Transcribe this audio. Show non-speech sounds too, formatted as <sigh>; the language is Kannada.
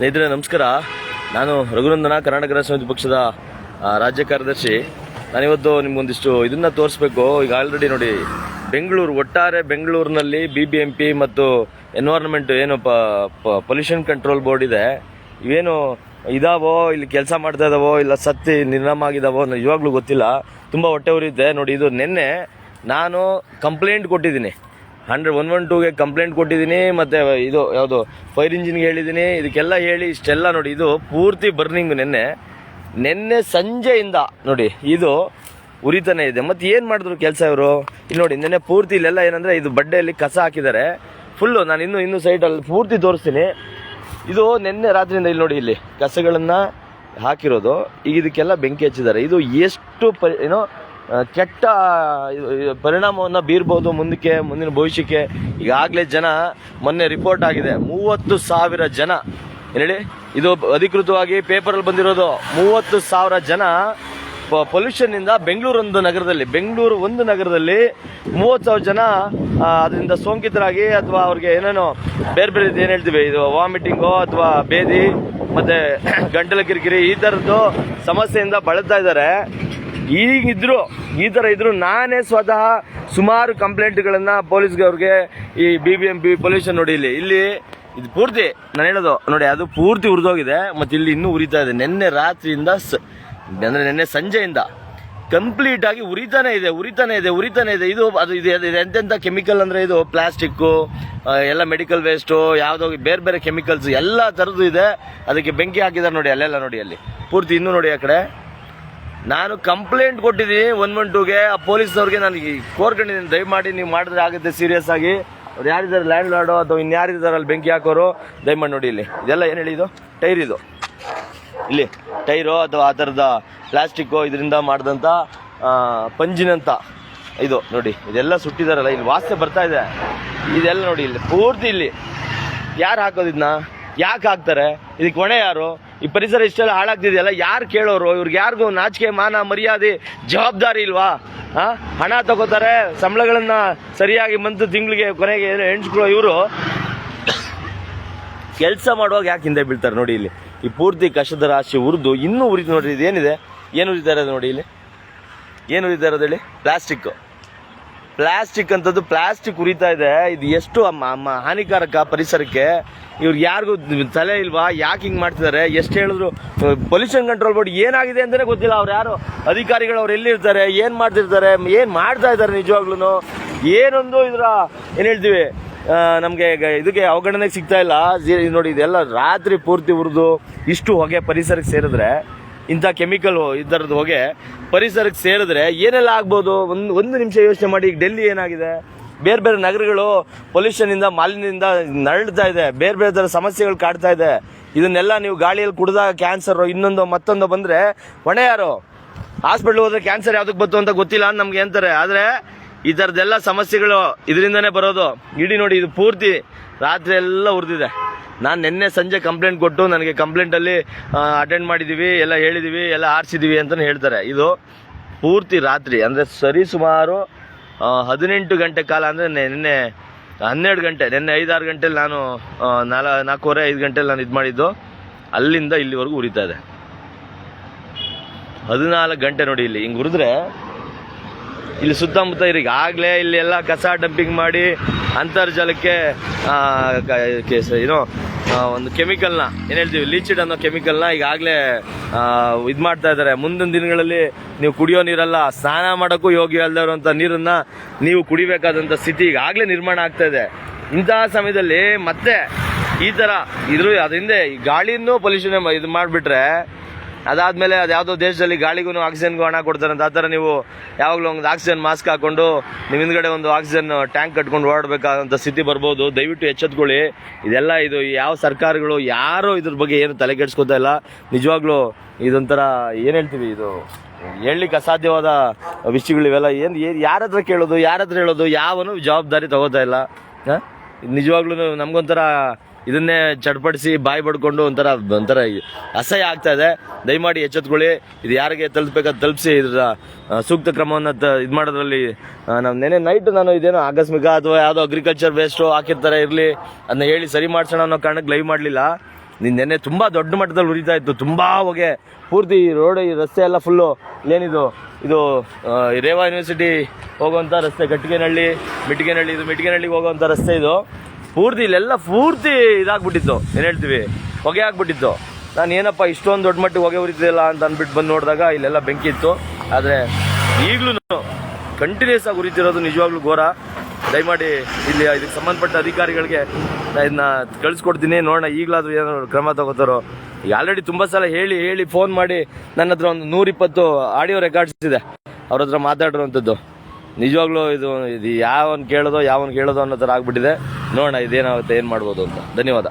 ಸ್ನೇಹಿತರೆ, ನಮಸ್ಕಾರ. ನಾನು ರಘುನಂದನ, ಕರ್ನಾಟಕ ಸಮಿತಿ ಪಕ್ಷದ ರಾಜ್ಯ ಕಾರ್ಯದರ್ಶಿ. ನಾನಿವತ್ತು ನಿಮ್ಗೊಂದಿಷ್ಟು ಇದನ್ನ ತೋರಿಸ್ಬೇಕು. ಈಗ ಆಲ್ರೆಡಿ ನೋಡಿ, ಬೆಂಗಳೂರು, ಒಟ್ಟಾರೆ ಬೆಂಗಳೂರಿನಲ್ಲಿ ಬಿ ಬಿ ಎಂ ಪಿ ಮತ್ತು ಎನ್ವೈರನ್ಮೆಂಟ್ ಏನು ಪೊಲ್ಯೂಷನ್ ಕಂಟ್ರೋಲ್ ಬೋರ್ಡ್ ಇದೆ. ಇವೇನು ಇದಾವೋ, ಇಲ್ಲಿ ಕೆಲಸ ಮಾಡ್ತಾ ಇದಾವೋ, ಇಲ್ಲ ಸತ್ತಿ ನಿರ್ನಾಮ ಆಗಿದಾವೋ ಇವಾಗ್ಲೂ ಗೊತ್ತಿಲ್ಲ. ತುಂಬ ಹೊಟ್ಟೆ ಉರಿಯುತ್ತೆ. ನೋಡಿ, ಇದು ನಿನ್ನೆ ನಾನು ಕಂಪ್ಲೇಂಟ್ ಕೊಟ್ಟಿದ್ದೀನಿ. ಹಂಡ್ರೆಡ್ ಒನ್ ಒನ್ ಟೂಗೆ ಕಂಪ್ಲೇಂಟ್ ಕೊಟ್ಟಿದ್ದೀನಿ, ಮತ್ತು ಇದು ಯಾವುದು ಫೈರ್ ಇಂಜಿನ್ಗೆ ಹೇಳಿದ್ದೀನಿ, ಇದಕ್ಕೆಲ್ಲ ಹೇಳಿ ಇಷ್ಟೆಲ್ಲ ನೋಡಿ, ಇದು ಪೂರ್ತಿ ಬರ್ನಿಂಗ್ ನಿನ್ನೆ. ನಿನ್ನೆ ಸಂಜೆಯಿಂದ ನೋಡಿ, ಇದು ಉರಿತಾನೆ ಇದೆ. ಮತ್ತು ಏನು ಮಾಡಿದ್ರು ಕೆಲಸ ಇವರು? ಇಲ್ಲಿ ನೋಡಿ, ನಿನ್ನೆ ಪೂರ್ತಿ ಇಲ್ಲೆಲ್ಲ ಏನಂದರೆ ಇದು ಬಡ್ಡೆಯಲ್ಲಿ ಕಸ ಹಾಕಿದ್ದಾರೆ. ಫುಲ್ಲು ನಾನು ಇನ್ನೂ, ಇನ್ನು ಸೈಡಲ್ಲಿ ಪೂರ್ತಿ ತೋರಿಸ್ತೀನಿ. ಇದು ನಿನ್ನೆ ರಾತ್ರಿಯಿಂದ ಇಲ್ಲಿ ನೋಡಿ ಇಲ್ಲಿ ಕಸಗಳನ್ನು ಹಾಕಿರೋದು. ಈಗ ಇದಕ್ಕೆಲ್ಲ ಬೆಂಕಿ ಹಚ್ಚಿದ್ದಾರೆ. ಇದು ಎಷ್ಟು ಪರಿ ಏನೋ ಕೆಟ್ಟ ಪರಿಣಾಮವನ್ನು ಬೀರ್ಬೋದು ಮುಂದಕ್ಕೆ, ಮುಂದಿನ ಭವಿಷ್ಯಕ್ಕೆ. ಈಗಾಗಲೇ ಜನ ಮೊನ್ನೆ ರಿಪೋರ್ಟ್ ಆಗಿದೆ. ಮೂವತ್ತು ಸಾವಿರ ಜನ. ಹೇಳಿ ಇದು ಅಧಿಕೃತವಾಗಿ ಪೇಪರಲ್ಲಿ ಬಂದಿರೋದು. ಮೂವತ್ತು ಸಾವಿರ ಜನ ಪೊಲ್ಯೂಷನ್ನಿಂದ ಬೆಂಗಳೂರು ಒಂದು ನಗರದಲ್ಲಿ, ಬೆಂಗಳೂರು ಒಂದು ನಗರದಲ್ಲಿ ಮೂವತ್ತು ಸಾವಿರ ಜನ ಅದರಿಂದ ಸೋಂಕಿತರಾಗಿ ಅಥವಾ ಅವ್ರಿಗೆ ಏನೇನೋ ಬೇರೆ ಬೇರೆ ಏನು ಹೇಳ್ತೀವಿ, ಇದು ವಾಮಿಟಿಂಗು ಅಥವಾ ಬೇದಿ, ಮತ್ತು <clears throat> ಗಂಟಲ ಕಿರಿಕಿರಿ ಈ ಥರದ್ದು ಸಮಸ್ಯೆಯಿಂದ ಬಳಲ್ತಾ ಇದ್ದಾರೆ. ಈಗಿದ್ರು, ಈ ಥರ ಇದ್ರು, ನಾನೇ ಸ್ವತಃ ಸುಮಾರು ಕಂಪ್ಲೇಂಟ್ಗಳನ್ನು ಪೊಲೀಸ್ಗೆ ಅವ್ರಿಗೆ ಈ B B M P pollution ನೋಡಿ ಇಲ್ಲಿ. ಇಲ್ಲಿ ಇದು ಪೂರ್ತಿ, ನಾನು ಹೇಳೋದು, ನೋಡಿ ಅದು ಪೂರ್ತಿ ಉರಿದೋಗಿದೆ, ಮತ್ತೆ ಇಲ್ಲಿ ಇನ್ನೂ ಉರಿತಾ ಇದೆ. ನಿನ್ನೆ ರಾತ್ರಿಯಿಂದ ಸ- ಅಂದ್ರೆ ನಿನ್ನೆ ಸಂಜೆಯಿಂದ ಕಂಪ್ಲೀಟ್ ಆಗಿ ಉರಿತಾನೆ ಇದೆ ಉರಿತಾನೆ ಇದೆ ಉರಿತಾನೆ ಇದೆ. ಇದು ಅದು, ಇದು ಎಂತೆಂಥ ಕೆಮಿಕಲ್ ಅಂದ್ರೆ ಇದು ಪ್ಲಾಸ್ಟಿಕ್ಕು ಎಲ್ಲ ಮೆಡಿಕಲ್ ವೇಸ್ಟು ಯಾವುದೋ ಬೇರೆ ಬೇರೆ ಕೆಮಿಕಲ್ಸ್ ಎಲ್ಲ ಥರದ್ದು ಇದೆ. ಅದಕ್ಕೆ ಬೆಂಕಿ ಹಾಕಿದ್ದಾರೆ ನೋಡಿ ಅಲ್ಲೆಲ್ಲ ನೋಡಿ ಅಲ್ಲಿ. ಪೂರ್ತಿ ಇನ್ನೂ ನೋಡಿ ಆ ಕಡೆ. ನಾನು ಕಂಪ್ಲೇಂಟ್ ಕೊಟ್ಟಿದ್ದೀನಿ ಒನ್ ಒನ್ ಟೂಗೆ ಆ ಪೊಲೀಸ್ನವ್ರಿಗೆ ನನಗೆ ಕೋರ್ಕೊಂಡಿದ್ದೀನಿ ದಯಮಾಡಿ ನೀವು ಮಾಡಿದ್ರೆ ಆಗುತ್ತೆ ಸೀರಿಯಸ್ ಆಗಿ. ಅವ್ರು ಯಾರಿದ್ದಾರೆ? ಲ್ಯಾಂಡ್ ಲಾರ್ಡು ಅಥವಾ ಇನ್ಯಾರಿದ್ದಾರೆ ಅಲ್ಲಿ ಬೆಂಕಿ ಹಾಕೋರು, ದಯಮಾಡಿ ನೋಡಿ ಇಲ್ಲಿ. ಇದೆಲ್ಲ ಏನು ಹೇಳಿ ಇದು ಟೈರ್ ಇದು. ಇಲ್ಲಿ ಟೈರು ಅಥವಾ ಆ ಥರದ ಪ್ಲಾಸ್ಟಿಕ್ಕು ಇದರಿಂದ ಮಾಡಿದಂಥ ಪಂಜಿನಂತ ಇದು ನೋಡಿ. ಇದೆಲ್ಲ ಸುಟ್ಟಿದಾರಲ್ಲ, ಇಲ್ಲಿ ವಾಸ್ತೆ ಬರ್ತಾ ಇದೆ. ಇದೆಲ್ಲ ನೋಡಿ ಇಲ್ಲಿ, ಪೂರ್ತಿ ಇಲ್ಲಿ. ಯಾರು ಹಾಕೋದಿದ್ನ ಯಾಕೆ ಹಾಕ್ತಾರೆ? ಇದಕ್ಕೆ ಹೊಣೆ ಯಾರು? ಈ ಪರಿಸರ ಇಷ್ಟೆಲ್ಲ ಹಾಳಾಗ್ತಿದೆಯಲ್ಲ, ಯಾರು ಕೇಳೋರು? ಇವ್ರಿಗೆ ಯಾರಿಗೂ ನಾಚಿಕೆ, ಮಾನ, ಮರ್ಯಾದೆ, ಜವಾಬ್ದಾರಿ ಇಲ್ವಾ? ಹಾಂ ಹಣ ತಗೋತಾರೆ, ಸಂಬಳಗಳನ್ನು ಸರಿಯಾಗಿ ಮಂತು ತಿಂಗಳಿಗೆ ಕೊನೆಗೆ ಎಣ್ಸ್ಕೊಳ್ಳೋ ಇವರು. ಕೆಲಸ ಮಾಡುವಾಗ ಯಾಕೆ ಹಿಂದೆ ಬೀಳ್ತಾರೆ ನೋಡಿ ಇಲ್ಲಿ. ಈ ಪೂರ್ತಿ ಕಷ್ಟದ ರಾಶಿ ಉರಿದು, ಇನ್ನೂ ಉರಿತು ನೋಡಿರಿ, ಇದೇನಿದೆ? ಏನು ಉರಿತಾರೆ ಇರೋದು ನೋಡಿ ಇಲ್ಲಿ? ಏನು ಉರಿತಾರೆ ಇರೋದು ಹೇಳಿ? ಪ್ಲಾಸ್ಟಿಕ್ ಪ್ಲಾಸ್ಟಿಕ್ ಅಂತದ್ದು ಪ್ಲಾಸ್ಟಿಕ್ ಉರಿತಾ ಇದೆ. ಇದು ಎಷ್ಟು ಹಾನಿಕಾರಕ ಪರಿಸರಕ್ಕೆ. ಇವ್ರು ಯಾರಿಗೂ ತಲೆ ಇಲ್ವಾ? ಯಾಕೆ ಹಿಂಗೆ ಮಾಡ್ತಿದ್ದಾರೆ? ಎಷ್ಟು ಹೇಳಿದ್ರು ಪೊಲ್ಯೂಷನ್ ಕಂಟ್ರೋಲ್ ಬೋರ್ಡ್ ಏನಾಗಿದೆ ಅಂತಲೇ ಗೊತ್ತಿಲ್ಲ. ಅವ್ರು ಯಾರು? ಅಧಿಕಾರಿಗಳು ಅವ್ರು ಎಲ್ಲಿರ್ತಾರೆ? ಏನು ಮಾಡ್ತಿರ್ತಾರೆ? ಏನು ಮಾಡ್ತಾ ಇದ್ದಾರೆ ನಿಜವಾಗ್ಲೂ ಏನೊಂದು ಇದರ, ಏನು ಹೇಳ್ತೀವಿ? ನಮಗೆ ಇದಕ್ಕೆ ಅವಗಣನೆಗೆ ಸಿಗ್ತಾ ಇಲ್ಲ. ನೋಡಿ, ಇದೆಲ್ಲ ರಾತ್ರಿ ಪೂರ್ತಿ ಉರಿದು ಇಷ್ಟು ಹೊಗೆ ಪರಿಸರಕ್ಕೆ ಸೇರಿದ್ರೆ ಇಂಥ ಕೆಮಿಕಲ್ ಇದರದ್ದು ಹೊಗೆ ಪರಿಸರಕ್ಕೆ ಸೇರಿದ್ರೆ ಏನೆಲ್ಲ ಆಗ್ಬೋದು? ಒಂದು ಒಂದು ನಿಮಿಷ ಯೋಚನೆ ಮಾಡಿ, ಈಗ ಡೆಲ್ಲಿ ಏನಾಗಿದೆ? ಬೇರೆ ಬೇರೆ ನಗರಗಳು ಪೊಲ್ಯೂಷನ್ ಇಂದ, ಮಾಲಿನ್ಯದಿಂದ ನರಳ್ತಾ ಇದೆ. ಬೇರೆ ಬೇರೆ ಥರ ಸಮಸ್ಯೆಗಳು ಕಾಡ್ತಾ ಇದೆ. ಇದನ್ನೆಲ್ಲ ನೀವು ಗಾಳಿಯಲ್ಲಿ ಕುಡಿದಾಗ ಕ್ಯಾನ್ಸರ್ ಇನ್ನೊಂದು, ಮತ್ತೊಂದು ಬಂದರೆ ಹೊಣೆ ಯಾರು? ಹಾಸ್ಪಿಟ್ಲ್ ಹೋದ್ರೆ ಕ್ಯಾನ್ಸರ್ ಯಾವುದಕ್ಕೆ ಬಂತು ಅಂತ ಗೊತ್ತಿಲ್ಲ ನಮ್ಗೆ ಅಂತಾರೆ ಆದ್ರೆ ಈ ಥರದ್ದೆಲ್ಲ ಸಮಸ್ಯೆಗಳು ಇದರಿಂದನೇ ಬರೋದು. ಇಡೀ ನೋಡಿ, ಇದು ಪೂರ್ತಿ ರಾತ್ರಿ ಎಲ್ಲ ಉರಿದಿದೆ. ನಾನು ನಿನ್ನೆ ಸಂಜೆ ಕಂಪ್ಲೇಂಟ್ ಕೊಟ್ಟು ನನಗೆ ಕಂಪ್ಲೇಂಟಲ್ಲಿ ಅಟೆಂಡ್ ಮಾಡಿದ್ದೀವಿ ಎಲ್ಲ ಹೇಳಿದ್ದೀವಿ ಎಲ್ಲ ಆರಿಸಿದ್ದೀವಿ ಅಂತಲೇ ಹೇಳ್ತಾರೆ. ಇದು ಪೂರ್ತಿ ರಾತ್ರಿ, ಅಂದರೆ ಸರಿ ಸುಮಾರು ಹದಿನೆಂಟು ಗಂಟೆ ಕಾಲ, ಅಂದರೆ ನಿನ್ನೆ ಹನ್ನೆರಡು ಗಂಟೆ, ನಿನ್ನೆ ಐದಾರು ಗಂಟೆಲಿ ನಾನು ನಾಲ, ನಾಲ್ಕೂವರೆ, ಐದು ಗಂಟೆಲಿ ನಾನು ಇದು ಮಾಡಿದ್ದು. ಅಲ್ಲಿಂದ ಇಲ್ಲಿವರೆಗೂ ಉರಿತಾ ಇದೆ. ಹದಿನಾಲ್ಕು ಗಂಟೆ ನೋಡಿ ಇಲ್ಲಿ ಹಿಂಗೆ ಉರಿದ್ರೆ ಇಲ್ಲಿ ಸುತ್ತಮುತ್ತ ಈಗಾಗಲೇ ಇಲ್ಲಿ ಎಲ್ಲ ಕಸ ಡಂಪಿಂಗ್ ಮಾಡಿ ಅಂತರ್ಜಲಕ್ಕೆ ಏನು ಒಂದು ಕೆಮಿಕಲ್ನ ಏನು ಹೇಳ್ತೀವಿ ಲೀಚಿಡ್ ಅನ್ನೋ ಕೆಮಿಕಲ್ನ ಈಗಾಗಲೇ ಇದು ಮಾಡ್ತಾ ಇದ್ದಾರೆ ಮುಂದಿನ ದಿನಗಳಲ್ಲಿ ನೀವು ಕುಡಿಯೋ ನೀರಲ್ಲ, ಸ್ನಾನ ಮಾಡೋಕ್ಕೂ ಯೋಗ್ಯ ಇರುವಂಥ ನೀರನ್ನ ನೀವು ಕುಡಿಬೇಕಾದಂಥ ಸ್ಥಿತಿ ಈಗಾಗಲೇ ನಿರ್ಮಾಣ ಆಗ್ತಾ ಇದೆ. ಇಂತಹ ಸಮಯದಲ್ಲಿ ಮತ್ತೆ ಈ ಥರ ಇದ್ರ, ಅದರಿಂದ ಗಾಳಿನೂ ಪೊಲ್ಯೂಷನ್ ಇದು ಮಾಡಿಬಿಟ್ರೆ ಅದಾದ್ಮೇಲೆ ಅದು ಯಾವುದೋ ದೇಶದಲ್ಲಿ ಗಾಳಿಗೂ ಆಕ್ಸಿಜನ್ಗೂ ಹಣ ಕೊಡ್ತಾರಂತ ಆ ಥರ ನೀವು ಯಾವಾಗಲೂ ಒಂದು ಆಕ್ಸಿಜನ್ ಮಾಸ್ಕ್ ಹಾಕೊಂಡು ನಿಮ್ಮ ಹಿಂದ್ಗಡೆ ಒಂದು ಆಕ್ಸಿಜನ್ ಟ್ಯಾಂಕ್ ಕಟ್ಕೊಂಡು ಓಡಾಡಬೇಕಾದಂಥ ಸ್ಥಿತಿ ಬರ್ಬೋದು. ದಯವಿಟ್ಟು ಎಚ್ಚೆತ್ಕೊಳ್ಳಿ. ಇದೆಲ್ಲ ಇದು ಯಾವ ಸರ್ಕಾರಗಳು ಯಾರು ಇದ್ರ ಬಗ್ಗೆ ಏನು ತಲೆ ಕೆಡಿಸ್ಕೊತಾ ಇಲ್ಲ. ನಿಜವಾಗ್ಲೂ ಇದೊಂಥರ ಏನು ಹೇಳ್ತೀವಿ ಇದು ಹೇಳಲಿಕ್ಕೆ ಅಸಾಧ್ಯವಾದ ವಿಷಯಗಳು ಇವೆಲ್ಲ. ಏನು ಏನು ಯಾರ ಹತ್ರ ಕೇಳೋದು, ಯಾರ ಹತ್ರ ಹೇಳೋದು, ಯಾವನು ಜವಾಬ್ದಾರಿ ತಗೋತಾ ಇಲ್ಲ. ನಿಜವಾಗ್ಲೂ ನಮಗೊಂಥರ ಇದನ್ನೇ ಚಟ್ಪಡಿಸಿ ಬಾಯಿ ಬಡ್ಕೊಂಡು ಒಂಥರ ಒಂಥರ ಅಸಹ್ಯ ಆಗ್ತಾ ಇದೆ. ದಯಮಾಡಿ ಎಚ್ಚೆತ್ಕೊಳ್ಳಿ. ಇದು ಯಾರಿಗೆ ತಲುಪಬೇಕಾದ ತಲುಪಿಸಿ, ಇದರ ಸೂಕ್ತ ಕ್ರಮವನ್ನು ತ, ಇದು ಮಾಡೋದ್ರಲ್ಲಿ ನಾವು ನೆನೆ ನೈಟ್ ನಾನು ಇದೇನೋ ಆಕಸ್ಮಿಕ ಅಥವಾ ಯಾವುದೋ ಅಗ್ರಿಕಲ್ಚರ್ ವೇಸ್ಟು ಹಾಕಿರ್ತಾರೆ, ಇರಲಿ, ಅದನ್ನ ಹೇಳಿ ಸರಿ ಮಾಡ್ಸೋಣ ಅನ್ನೋ ಕಾರಣಕ್ಕೆ ಲೈವ್ ಮಾಡಲಿಲ್ಲ. ನೀನು ನೆನೆ ತುಂಬ ದೊಡ್ಡ ಮಟ್ಟದಲ್ಲಿ ಉರಿತಾ ಇತ್ತು. ತುಂಬ ಹೊಗೆ. ಪೂರ್ತಿ ರೋಡ್ ಈ ರಸ್ತೆ ಎಲ್ಲ ಫುಲ್ಲು ಏನಿದು? ಇದು ರೇವಾ ಯೂನಿವರ್ಸಿಟಿ ಹೋಗುವಂಥ ರಸ್ತೆ, ಕಟ್ಟಿಗೆನಹಳ್ಳಿ ಮಿಟ್ಟಿಗೆನಹಳ್ಳಿ ಇದು ಮಿಟ್ಟಿಗೆನಹಳ್ಳಿಗೆ ಹೋಗುವಂಥ ರಸ್ತೆ ಇದು. ಪೂರ್ತಿ, ಇಲ್ಲೆಲ್ಲ ಪೂರ್ತಿ ಇದಾಗ್ಬಿಟ್ಟಿತ್ತು. ಏನು ಹೇಳ್ತೀವಿ? ಹೊಗೆ ಆಗ್ಬಿಟ್ಟಿತ್ತು. ನಾನು ಏನಪ್ಪ, ಇಷ್ಟೊಂದು ದೊಡ್ಡ ಮಟ್ಟಿಗೆ ಹೊಗೆ ಉರಿತಿದೆಯಲ್ಲ ಅಂತ ಅಂದ್ಬಿಟ್ಟು ಬಂದು ನೋಡಿದಾಗ ಇಲ್ಲೆಲ್ಲ ಬೆಂಕಿ ಇತ್ತು. ಆದರೆ ಈಗಲೂ ಕಂಟಿನ್ಯೂಸ್ ಆಗಿ ಉರಿತಿರೋದು ನಿಜವಾಗ್ಲೂ ಘೋರ. ದಯಮಾಡಿ ಇಲ್ಲಿ ಇದಕ್ಕೆ ಸಂಬಂಧಪಟ್ಟ ಅಧಿಕಾರಿಗಳಿಗೆ ಇದನ್ನ ಕಳಿಸ್ಕೊಡ್ತೀನಿ. ನೋಡೋಣ, ಈಗಲಾದರೂ ಏನಾದ್ರು ಕ್ರಮ ತಗೋತಾರೋ. ಈಗ ಆಲ್ರೆಡಿ ತುಂಬ ಸಲ ಹೇಳಿ ಹೇಳಿ ಫೋನ್ ಮಾಡಿ ನನ್ನ ಹತ್ರ ಒಂದು ನೂರಿಪ್ಪತ್ತು ಆಡಿಯೋ ರೆಕಾರ್ಡ್ಸ್ ಇದೆ. ಅವ್ರ ಹತ್ರ ಮಾತಾಡಿರುವಂಥದ್ದು ನಿಜವಾಗ್ಲೂ ಇದು ಇದು ಯಾವನ್ ಕೇಳೋದೋ ಯಾವನ್ ಕೇಳೋದೋ ಅನ್ನೋ ಥರ ಆಗ್ಬಿಟ್ಟಿದೆ. ನೋಡೋಣ ಇದೇನಾಗುತ್ತೆ, ಏನು ಮಾಡ್ಬೋದು ಅಂತ. ಧನ್ಯವಾದ.